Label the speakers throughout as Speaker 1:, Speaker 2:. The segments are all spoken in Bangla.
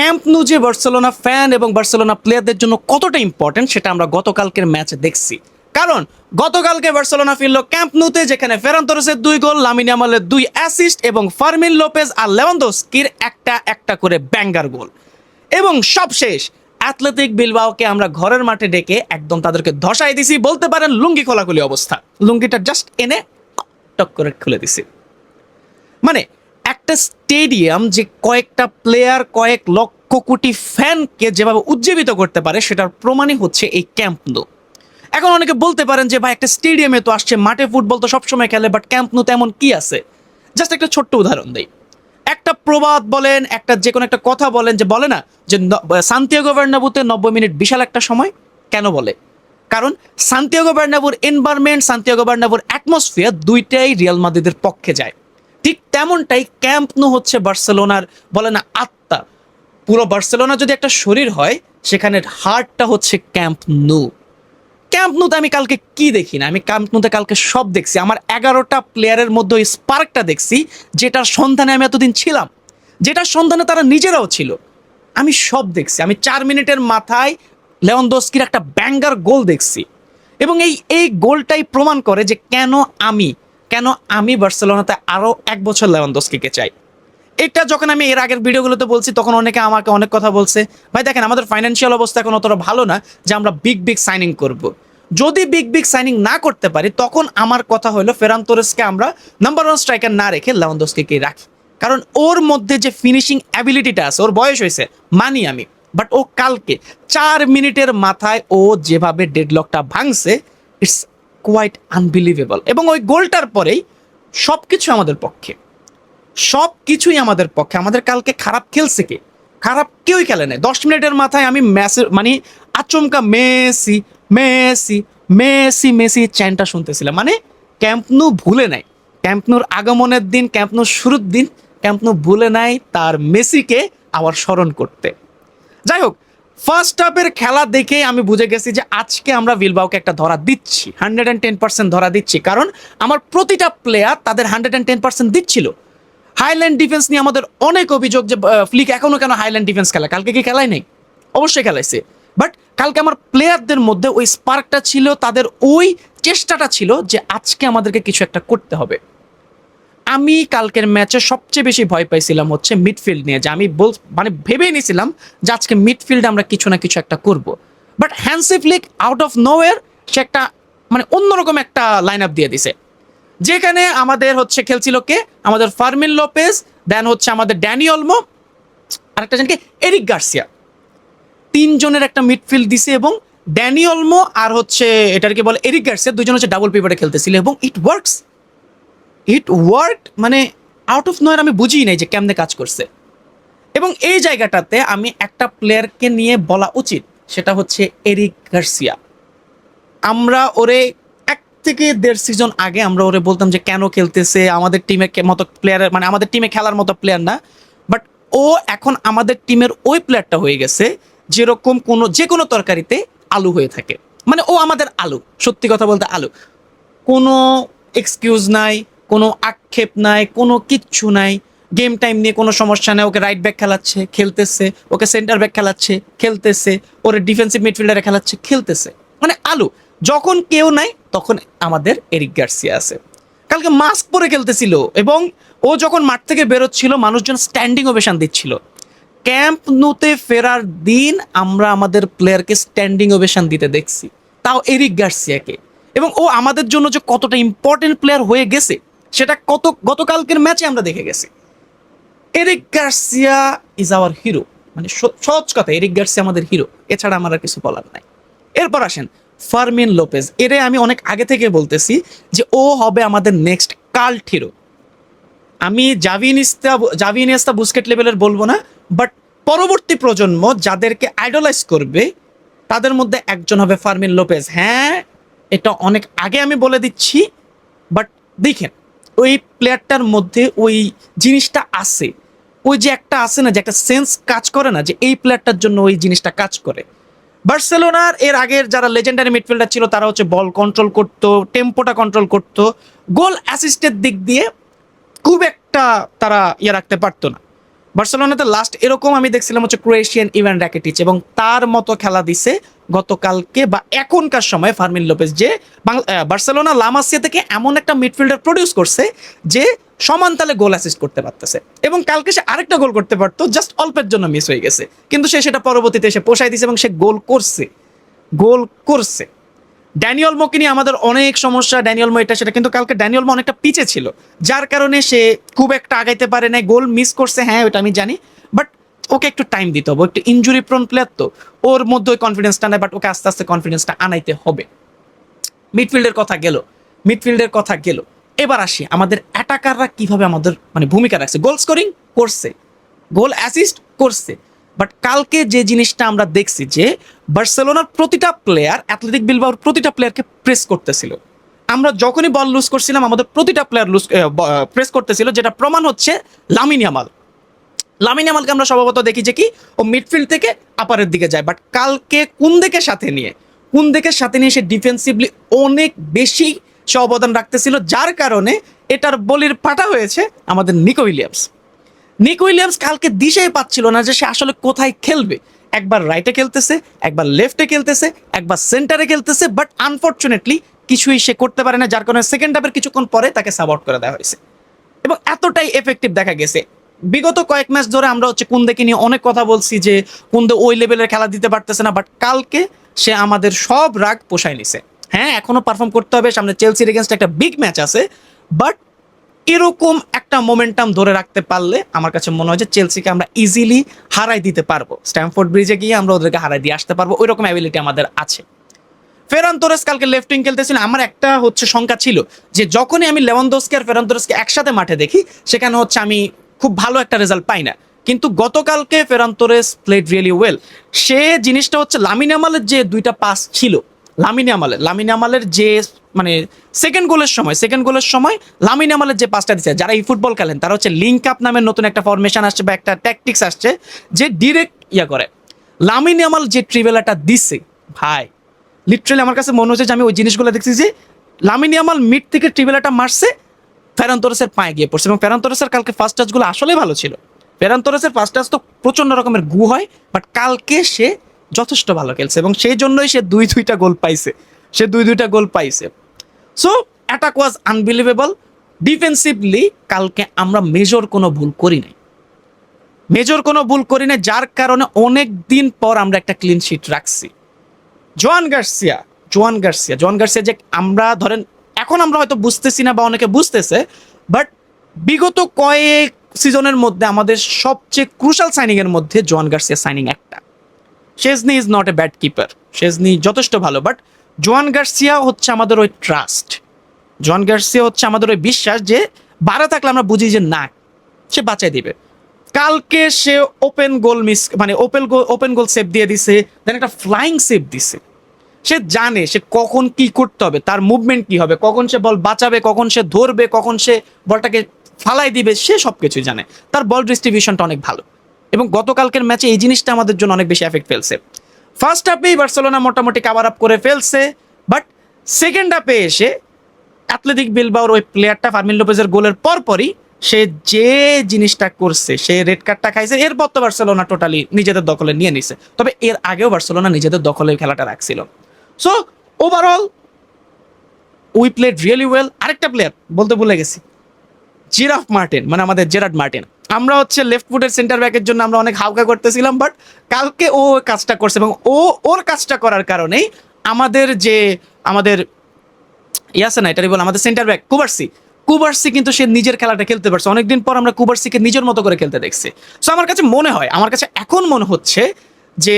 Speaker 1: ক্যাম্প নু যে বার্সেলোনা ফ্যান এবং বার্সেলোনা প্লেয়ারদের জন্য কতটা ইম্পর্টেন্ট সেটা আমরা গতকালকের ম্যাচে দেখছি। কারণ, গতকালকে বার্সেলোনা ফিরল ক্যাম্প নুতে যেখানে ফেরান তোরেসের দুই গোল লামিনী দুই অ্যাসিস্ট এবং ফার্মিন লোপেজ আর লেভানদোস্কির একটা একটা করে ব্যাঙ্গার গোল এবং সবশেষ অ্যাথলেটিক বিলবাওকে আমরা ঘরের মাঠে ডেকে একদম তাদেরকে ধসাই দিছি, বলতে পারেন লুঙ্গি খোলাখুলি অবস্থা। লুঙ্গিটা জাস্ট এনে টক করে খুলে দিছি। মানে একটা স্টেডিয়াম যে কয়েকটা প্লেয়ার কয়েক লক্ষ কোটি ফ্যানকে যেভাবে উজ্জীবিত করতে পারে, সেটার প্রমাণই হচ্ছে এই ক্যাম্প নো এখন অনেকে বলতে পারেন যে, ভাই, একটা স্টেডিয়ামে তো আসছে, মাঠে ফুটবল তো সবসময় খেলে বাট ক্যাম্প নো তেমন কি আছে? জাস্ট একটা ছোট্ট উদাহরণ দেই। একটা প্রবাদ বলেন, একটা যে কোনো একটা কথা বলেন যে, বলে না যে সান্তিয়াগো বার্নাবুতে নব্বই মিনিট বিশাল একটা সময়? কেন বলে? কারণ সান্তিয়াগো বার্নাবুর এনভায়রনমেন্ট সান্তিয়াগো বার্নাবুর অ্যাটমসফিয়ার দুইটাই রিয়াল মাদ্রিদের পক্ষে যায়। ঠিক তেমনটাই ক্যাম্প নু হচ্ছে বার্সেলোনার বলে না আত্মা। পুরো বার্সেলোনা যদি একটা শরীর হয়, সেখানে হার্টটা হচ্ছে ক্যাম্প নু। ক্যাম্প নুতে আমি কালকে কি দেখি না? আমি ক্যাম্প নুতে কালকে সব দেখছি। আমার এগারোটা প্লেয়ারের মধ্যে ওই স্পার্কটা দেখছি, যেটার সন্ধানে আমি এতদিন ছিলাম। যেটার সন্ধানে তারা নিজেরাও ছিল। আমি সব দেখছি। আমি চার মিনিটের মাথায় লেওয়ানদোস্কির একটা ব্যাঙ্গার গোল দেখছি। এবং এই এই গোলটাই প্রমাণ করে যে কেন আমি কেন আমি বার্সেলোনাতে আরও এক বছর লেওয়ানদোস্কিকে চাই এটা যখন আমি এর আগের ভিডিওগুলোতে বলছি, তখন অনেকে আমাকে অনেক কথা বলছে, ভাই, দেখেন, আমাদের ফাইন্যান্সিয়াল অবস্থা এখন অতটা ভালো না যে আমরা বিগ বিগ সাইনিং করব। যদি বিগ বিগ সাইনিং না করতে পারি, তখন আমার কথা হলো ফেরান তোরেসকে আমরা নাম্বার ওয়ান স্ট্রাইকার না রেখে লেওয়ানদোস্কিকে রাখি কারণ ওর মধ্যে যে ফিনিশিং অ্যাবিলিটিটা আছে, ওর বয়স হয়েছে মানি আমি বাট ও কালকে চার মিনিটের মাথায় ও যেভাবে ডেডলকটা ভাঙছে ইটস কোয়াইট আনবিলিভেবল এবং ওই গোলটার পরেই সব কিছু আমাদের পক্ষে। সব কিছুই আমাদের পক্ষে। আমাদের কালকে খারাপ খেলছে কে? খারাপ কেউই খেলে নাই। দশ মিনিটের মাথায় আমি ম্যাসের মানে আচমকা মেসি মেসি মেসি মেসি চ্যানটা শুনতেছিলাম। মানে ক্যাম্পনু ভুলে নাই। ক্যাম্পনুর আগমনের দিন, ক্যাম্পনুর শুরুর দিন, ক্যাম্পনু ভুলে নাই তার মেসিকে আবার স্মরণ করতে। যাই হোক ফার্স্ট হাফের খেলা দেখে আমি বুঝে গেছি যে আজকে আমরা ভিলবাউকে একটা ধরা দিচ্ছি। হান্ড্রেড অ্যান্ড টেন পার্সেন্ট ধরা দিচ্ছি। কারণ আমার প্রতিটা প্লেয়ার তাদের হান্ড্রেড অ্যান্ড টেন পার্সেন্ট দিচ্ছিল। হাইল্যান্ড ডিফেন্স নিয়ে আমাদের অনেক অভিযোগ যে ফ্লিক এখনও কেন হাইল্যান্ড ডিফেন্স খেলা? কালকে কি খেলায় নেই? অবশ্যই খেলাইছে। বাট কালকে আমার প্লেয়ারদের মধ্যে ওই স্পার্কটা ছিল, তাদের ওই চেষ্টাটা ছিল যে আজকে আমাদেরকে কিছু একটা করতে হবে। আমি কালকের ম্যাচে সবচেয়ে বেশি ভয় পাইছিলাম হচ্ছে মিডফিল্ড নিয়ে যে আমি বল মানে ভেবেই নিয়েছিলাম যে আজকে মিডফিল্ডে আমরা কিছু না কিছু একটা করব। But Hansi Flick out of nowhere সে একটা মানে অন্যরকম একটা লাইন আপ দিয়ে দিছে। যেখানে আমাদের হচ্ছে খেলছিল কে? আমাদের ফার্মিন লোপেজ দেন হচ্ছে আমাদের ড্যানি অলমো আরেকটা জানকে এরিক গার্সিয়া তিনজনের একটা মিডফিল্ড দিছে এবং ড্যানি অলমো আর হচ্ছে এটাকে বলে এরিক গার্সিয়া দুজন হচ্ছে ডাবল পেপারে খেলতেছিল এবং ইট ওয়ার্কস ইট ওয়ার্ক মানে আউট অফ নয়ের আমি বুঝিই নাই যে কেমনে কাজ করছে। এবং এই জায়গাটাতে আমি একটা প্লেয়ারকে নিয়ে বলা উচিত, সেটা হচ্ছে এরিক গার্সিয়া আমরা ওরে এক থেকে দেড় সিজন আগে আমরা ওরে বলতাম যে, কেন খেলতেছে? আমাদের টিমে মতো প্লেয়ার মানে আমাদের টিমে খেলার মতো প্লেয়ার না। বাট ও এখন আমাদের টিমের ওই প্লেয়ারটা হয়ে গেছে, যেরকম কোনো, যে কোনো তরকারিতে আলু হয়ে থাকে। মানে ও আমাদের আলু, সত্যি কথা বলতে আলু। কোনো এক্সকিউজ নাই কোনো আক্ষেপ নাই, কোনো কিচ্ছু নাই। গেম টাইম নিয়ে কোনো সমস্যা নেই, ওকে রাইট ব্যাক খেলাচ্ছে, খেলতেছে, ওকে সেন্টার ব্যাক খেলাচ্ছে, খেলতেছে, ওরে ডিফেন্সিভ মিডফিল্ডারে খেলাচ্ছে, খেলতেছে। মানে আলু, যখন কেউ নাই, তখন আমাদের এরিক গার্সিয়া আছে। কালকে মাস্ক পরে খেলতেছিল এবং ও যখন মাঠ থেকে বেরোচ্ছিল, মানুষজন স্ট্যান্ডিং ওভেশন দিচ্ছিল। ক্যাম্প নুতে ফেরার দিন আমরা আমাদের প্লেয়ারকে স্ট্যান্ডিং ওভেশন দিতে দেখছি। তাও এরিক গার্সিয়াকে এবং ও আমাদের জন্য যে কতটা ইম্পর্টেন্ট প্লেয়ার হয়ে গেছে সেটা কত, গতকালকের ম্যাচে আমরা দেখে গেছি। Eric Garcia is our hero মানে সহজ কথা, এরিক গার্সিয়া আমাদের হিরো এছাড়া আমার আর কিছু বলার নাই। এরপর আসেন ফার্মিন লোপেজ। এরে আমি অনেক আগে থেকে বলতেছি যে ও হবে আমাদের নেক্সট কাল্ট হিরো আমি জাভিনিস্তা জাভিনিস্তা বুস্কেট লেভেলের বলব না বাট পরবর্তী প্রজন্ম যাদেরকে আইডলাইজ করবে, তাদের মধ্যে একজন হবে ফার্মিন লোপেজ। হ্যাঁ এটা অনেক আগে আমি বলে দিচ্ছি বাট দেখেন ওই প্লেয়ারটার মধ্যে ওই জিনিসটা আছে। ওই যে একটা আছে না, যে একটা সেন্স কাজ করে না, যে এই প্লেয়ারটার জন্য ওই জিনিসটা কাজ করে। বার্সেলোনার এর আগের যারা লেজেন্ডারি মিডফিল্ডার ছিল, তারা হচ্ছে বল কন্ট্রোল করত টেম্পোটা কন্ট্রোল করত। গোল অ্যাসিস্টের দিক দিয়ে খুব একটা তারা ইয়ে রাখতে পারতো না। বার্সেলোনাতে লাস্ট এরকম আমি দেখছিলাম হচ্ছে ক্রোয়েশিয়ান ইভেন র্যাকেটিচ এবং তার মতো খেলা দিছে গতকালকে বা এখনকার সময় ফার্মিন লোপেজ যে বার্সেলোনা লামাসিয়া থেকে এমন একটা মিডফিল্ডার প্রডিউস করছে যে সমান তালে গোল অ্যাসিস্ট করতে পারতেছে। এবং কালকে সে আরেকটা গোল করতে পারতো জাস্ট অল্পের জন্য মিস হয়ে গেছে। কিন্তু সে সেটা পরবর্তীতে এসে পোষায় দিছে এবং সে গোল করছে। গোল করছে। ড্যানিয়েল মোকে নিয়ে আমাদের অনেক সমস্যা, ড্যানিয়েল মো এটা, সেটা। কিন্তু কালকে ড্যানিয়েল মো অনেকটা পিছে ছিল, যার কারণে সে খুব একটা আগাইতে পারে না গোল মিস করছে হ্যাঁ ওটা আমি জানি, বাট ওকে একটু টাইম দিতে হবে একটু ইঞ্জুরি প্রন প্লেয়ার তো। ওর মধ্যে ওই কনফিডেন্সটা নেয় বাট ওকে আস্তে আস্তে কনফিডেন্সটা আনাইতে হবে। মিডফিল্ডের কথা গেল, মিডফিল্ডের কথা গেল। এবার আসি, আমাদের অ্যাটাকাররা কীভাবে আমাদের মানে ভূমিকা রাখছে? গোল স্কোরিং করছে গোল অ্যাসিস্ট করছে। বাট কালকে যে জিনিসটা আমরা দেখছি যে বার্সেলোনার প্রতিটা প্লেয়ার অ্যাথলেটিক বিলবাওর প্রতিটা প্লেয়ারকে প্রেস করতেছিল। আমরা যখনই বল লুজ করছিলাম, আমাদের প্রতিটা প্লেয়ার লুজ প্রেস করতেছিল, যেটা প্রমাণ হচ্ছে লামিন ইয়ামাল লামিন ইয়ামালকে আমরা সম্ভবত দেখি যে কি, ও মিডফিল্ড থেকে আপারের দিকে যায়। বাট কালকে কোন দিকে সাথে নিয়ে, কোন দিকে সাথে নিয়ে সে ডিফেন্সিভলি অনেক বেশি সে অবদান রাখতেছিল, যার কারণে এটার বলির ফাটা হয়েছে আমাদের নিকো উইলিয়ামস নিক উইলিয়ামস কালকে দিশেই পাচ্ছিল না যে সে আসলে কোথায় খেলবে। একবার রাইটে খেলতেছে, একবার লেফটে খেলতেছে, একবার সেন্টারে খেলতেছে বাট আনফর্চুনেটলি কিছুই সে করতে পারে না, যার কারণে সেকেন্ড হাফের কিছুক্ষণ পরে তাকে সাপোর্ট করে দেওয়া হয়েছে। এবং এতটাই এফেক্টিভ দেখা গেছে। বিগত কয়েক ম্যাচ ধরে আমরা হচ্ছে কুন্দেকে নিয়ে অনেক কথা বলছি যে কুন্দে ওই লেভেলের খেলা দিতে পারতেছে না বাট কালকে সে আমাদের সব রাগ পোষায় নিছে। হ্যাঁ এখনও পারফর্ম করতে হবে, সামনে চেলসির এগেনস্ট একটা বিগ ম্যাচ আছে বাট এরকম একটা মোমেন্টাম ধরে রাখতে পারলে আমার কাছে মনে হয় যে চেলসিকে আমরা ইজিলি হারাই দিতে পারব। স্ট্যামফোর্ড ব্রিজে গিয়ে আমরা ওদেরকে হারাই দিয়ে আসতে পারব। ওই রকম অ্যাবিলিটি আমাদের আছে। ফেরান তোরেস কালকে লেফট উইং খেলতেছিল। আমার একটা হচ্ছে শঙ্কা ছিল যে যখনই আমি লেভনদোসকে আর ফেরান তোরেসকে একসাথে মাঠে দেখি, সেখানে হচ্ছে আমি খুব ভালো একটা রেজাল্ট পাই না। কিন্তু গতকালকে Ferran Torres played really well সে জিনিসটা হচ্ছে লামিনামালের যে দুইটা পাস ছিল লামিন আমালের লামিন আমালের যে মানে সেকেন্ড গোলের সময় সেকেন্ড গোলের সময় লামিন আমালের যে পাসটা দিচ্ছে যারা এই ফুটবল খেলেন, তারা হচ্ছে লিঙ্ক আপ নামের নতুন একটা ফরমেশন আসছে বা একটা ট্যাকটিক্স আসছে যে ডিরেক্ট ইয়া করে। লামিন আমাল যে ট্রিভেলাটা দিচ্ছে ভাই লিটারালি আমার কাছে মনে হচ্ছে যে আমি ওই জিনিসগুলো দেখছি যে লামিনী আমাল মিড থেকে ট্রিবেলাটা মারছে, ফেরান তোরেসের পায়ে গিয়ে পড়ছে এবং ফেরান তোরেসের কালকে ফার্স্ট টাচগুলো আসলেই ভালো ছিল। ফেরান তোরেসের ফার্স্ট টাচ তো প্রচণ্ড রকমের গু হয় বাট কালকে সে যথেষ্ট ভালো খেলছে এবং সেই জন্যই সে দুই দুইটা গোল পাইছে। সে দুই দুইটা গোল পাইছে। So attack was unbelievable defensively কালকে আমরা মেজর কোনো ভুল করি নাই। মেজর কোনো ভুল করি না যার কারণে অনেক দিন পর আমরা একটা ক্লিন শিট রাখছি। জোয়ান গার্সিয়া জোয়ান গার্সিয়া জোয়ান গার্সিয়া যে আমরা ধরেন, এখন আমরা হয়তো বুঝতেছি না বা অনেকে বুঝতেছে বাট বিগত কয়েক সিজনের মধ্যে আমাদের সবচেয়ে ক্রুশাল সাইনিং এর মধ্যে জোয়ান গার্সিয়া সাইনিং একটা। Szczesny is not a bad keeper Szczesny যথেষ্ট ভালো বাট জোয়ান গার্সিয়া হচ্ছে আমাদের ওই ট্রাস্ট জোয়ান গার্সিয়া হচ্ছে আমাদের ওই বিশ্বাস যে বাড়া থাকলে আমরা বুঝি যে না, সে বাঁচাই দিবে। কালকে সে ওপেন গোল মিস মানে open goal open goal save দিয়ে দিছে দেন একটা ফ্লাইং সেভ দিছে। সে জানে সে কখন কি করতে হবে, তার মুভমেন্ট কি হবে, কখন সে বল বাঁচাবে, কখন সে ধরবে, কখন সে বলটাকে ফালাই দিবে, সে সব কিছুই জানে। তার বল ডিস্ট্রিবিউশনটা অনেক ভালো। এবং গতকালকের ম্যাচে এই জিনিসটা আমাদের জন্য অনেক বেশি এফেক্ট ফেলছে। ফার্স্ট হাফেই বার্সেলোনা মোটামুটি কাভার আপ করে ফেলছে বাট সেকেন্ড হাফে এসে অ্যাথলেটিক বিলবাওর ওই প্লেয়ারটা ফার্মিন লোপেজের গোলের পরপরই সে যে জিনিসটা করছে, সে রেড কার্ডটা খাইছে, এরপর তো বার্সেলোনা টোটালি নিজেদের দখলে নিয়ে নিছে। তবে এর আগেও বার্সেলোনা নিজেদের দখলে খেলাটা রাখছিল। So overall we played really well আরেকটা প্লেয়ার বলতে ভুলে গেছি। জিরাফ মার্টিন মানে আমাদের জেরাড মার্টিন আমরা হচ্ছে লেফট ফুটের সেন্টার ব্যাকের জন্য আমরা অনেক হালকা করতেছিলাম বাট কালকে ও কাজটা করছে এবং ও ওর কাজটা করার কারণেই আমাদের যে আমাদের ইয়াসে না, এটারই বল, আমাদের সেন্টার ব্যাক কুবার্সি। কুবার্সি কিন্তু সে নিজের খেলাটা খেলতে পারছে। অনেকদিন পর আমরা কুবার্সিকে নিজের মতো করে খেলতে দেখছি। সো আমার কাছে মনে হয়, আমার কাছে এখন মনে হচ্ছে যে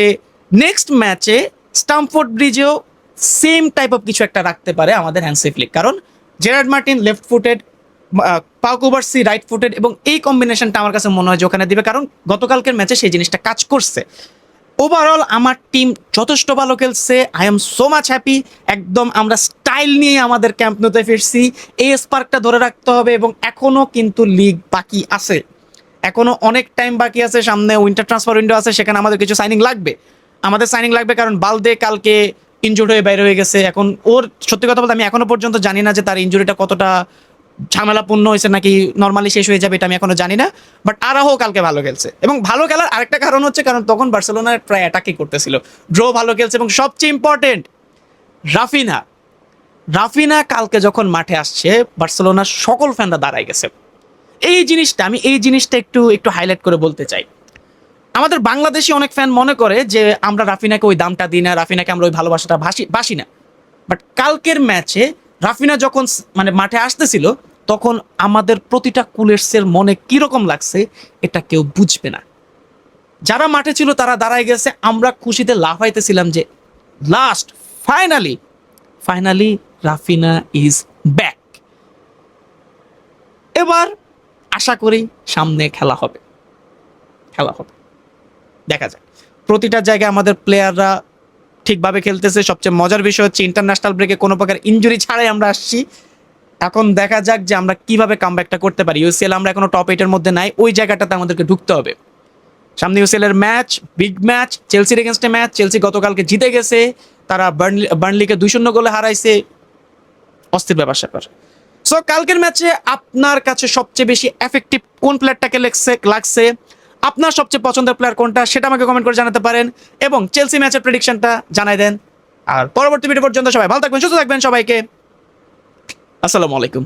Speaker 1: নেক্সট ম্যাচে স্টামফোর্ড ব্রিজেও সেম টাইপ অফ কিছু একটা রাখতে পারে আমাদের হ্যান্ডসি ফ্লিক কারণ Gerard Martin left footed Pau Cubarsi right footed এবং এই কম্বিনেশনটা আমার কাছে মনে হয় যে ওখানে দিবে। কারণ গতকালকের ম্যাচে সেই জিনিসটা কাজ করছে। ওভারঅল আমার টিম যথেষ্ট ভালো খেলছে। I am so much happy একদম আমরা স্টাইল নিয়ে আমাদের ক্যাম্প নিতে ফিরছি। এই স্পার্কটা ধরে রাখতে হবে এবং এখনও কিন্তু লিগ বাকি আছে। এখনও অনেক টাইম বাকি আছে। সামনে উইন্টার ট্রান্সফার উইন্ডো আছে, সেখানে আমাদের কিছু সাইনিং লাগবে। আমাদের সাইনিং লাগবে কারণ বালদে কালকে ইনজুর্ড হয়ে বাইরে হয়ে গেছে। এখন ওর, সত্যি কথা বলতে আমি এখনও পর্যন্ত জানি না যে তার ইনজুরিটা কতটা ঝামেলাপূর্ণ হয়েছে নাকি নর্মালি শেষ হয়ে যাবে এটা আমি এখনও জানি না বাট আরাহো কালকে ভালো খেলছে। এবং ভালো খেলার আরেকটা কারণ হচ্ছে, কারণ তখন বার্সেলোনার প্রায় অ্যাটাকই করতেছিল। ড্র ভালো খেলছে এবং সবচেয়ে ইম্পর্টেন্ট রাফিনা। রাফিনা কালকে যখন মাঠে আসছে, বার্সেলোনার সকল ফ্যানরা দাঁড়ায় গেছে। এই জিনিসটা, আমি এই জিনিসটা একটু একটু হাইলাইট করে বলতে চাই। আমাদের বাংলাদেশি অনেক ফ্যান মনে করে যে, আমরা রাফিনাকে ওই দামটা দিই না, রাফিনাকে আমরা ওই ভালোবাসাটা ভাসি, বাসি না। বাট কালকের ম্যাচে রাফিনা যখন মানে মাঠে আসতেছিল, তখন আমাদের প্রতিটা কুলেটসের মনে কীরকম লাগছে, এটা কেউ বুঝবে না। যারা মাঠে ছিল, তারা দাঁড়ায় গেছে। আমরা খুশিতে লাফাইতেছিলাম যে last finally finally Raphinha is back এবার আশা করি সামনে খেলা হবে। খেলা হবে। দেখা যাক। প্রতিটা জায়গায় আমাদের প্লেয়াররা ঠিকভাবে খেলতেছে। সবচেয়ে মজার বিষয় হচ্ছে ইন্টারন্যাশনাল ব্রেকে কোনো প্রকার ইনজুরি ছাড়াই আমরা আসছি। এখন দেখা যাক যে আমরা কীভাবে কামব্যাকটা করতে পারি। ইউসিএল আমরা এখনও টপ এইটের মধ্যে নাই। ওই জায়গাটাতে আমাদেরকে ঢুকতে হবে। সামনে ইউসিএল এর ম্যাচ বিগ ম্যাচ চেলসির এগেনস্টে ম্যাচ চেলসি গতকালকে জিতে গেছে। তারা বার্নলি বার্নলিকে দুই শূন্য গোলে হারাইছে। অস্থির ব্যাপার স্যাপার। সো কালকের ম্যাচে আপনার কাছে সবচেয়ে বেশি এফেক্টিভ কোন প্লেয়ারটাকে লাগছে লাগছে? আপনার সবচেয়ে পছন্দের প্লেয়ার কোনটা সেটা আমাকে কমেন্ট করে জানাতে পারেন এবং চেলসি ম্যাচের প্রেডিকশনটা জানাই দেন। আর পরবর্তী ভিডিও পর্যন্ত সবাই ভালো থাকবেন, সুস্থ থাকবেন সবাইকে। আসসালামু আলাইকুম।